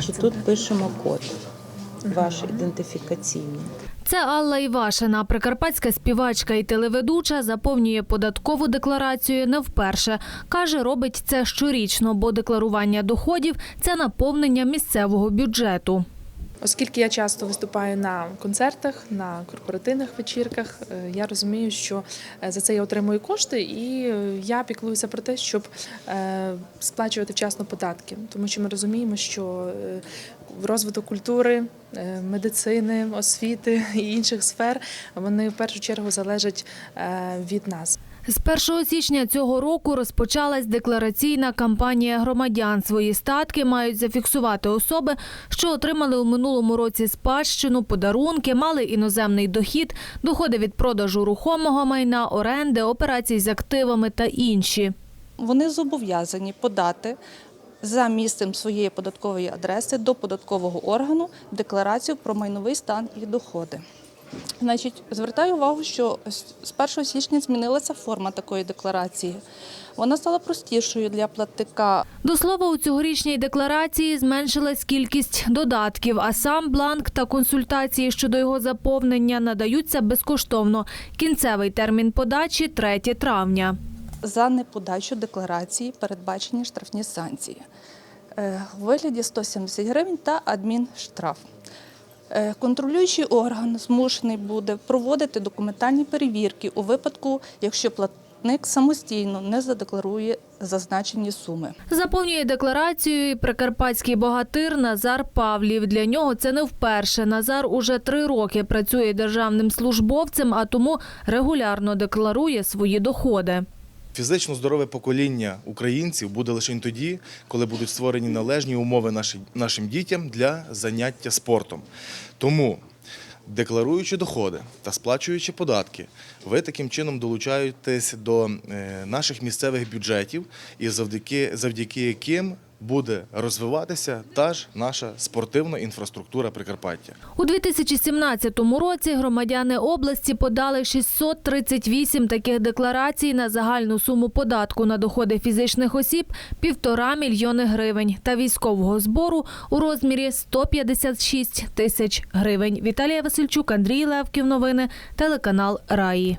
Що тут пишемо код ваш ідентифікаційний. Це Алла Івашина, прикарпатська співачка і телеведуча, заповнює податкову декларацію не вперше. Каже, робить це щорічно, бо декларування доходів це наповнення місцевого бюджету. Оскільки я часто виступаю на концертах, на корпоративних вечірках, е, я розумію, що е, за це я отримую кошти, і е, я піклуюся про те, щоб сплачувати вчасно податки, тому що ми розуміємо, що в розвиток культури, медицини, освіти і інших сфер вони в першу чергу залежать від нас. З 1 січня цього року розпочалась деклараційна кампанія громадян. Свої статки мають зафіксувати особи, що отримали у минулому році спадщину, подарунки, мали іноземний дохід, доходи від продажу рухомого майна, оренди, операцій з активами та інші. вони зобов'язані подати за місцем своєї податкової адреси до податкового органу декларацію про майновий стан і доходи. Значить, звертаю увагу, що з 1 січня змінилася форма такої декларації. Вона стала простішою для платника. До слова, у цьогорічній декларації зменшилась кількість додатків, а сам бланк та консультації щодо його заповнення надаються безкоштовно. Кінцевий термін подачі 3 травня. За неподачу декларації передбачені штрафні санкції Е, у вигляді 170 гривень та адмінштраф. Е, Контролюючий орган змушений буде проводити документальні перевірки у випадку, якщо платник самостійно не задекларує зазначені суми. Заповнює декларацію і прикарпатський богатир Назар Павлів. Для нього це не вперше. Назар уже три роки працює державним службовцем, а тому регулярно декларує свої доходи. Фізично здорове покоління українців буде лише тоді, коли будуть створені належні умови нашим дітям для заняття спортом. Тому, декларуючи доходи та сплачуючи податки, ви таким чином долучаєтесь до е, наших місцевих бюджетів, і завдяки, завдяки яким буде розвиватися та ж наша спортивна інфраструктура Прикарпаття. У 2017 році громадяни області подали 638 таких декларацій на загальну суму податку на доходи фізичних осіб – півтора мільйони гривень та військового збору у розмірі 156 тисяч гривень. Віталія Васильчук, Андрій Левків. Новини. Телеканал Раї.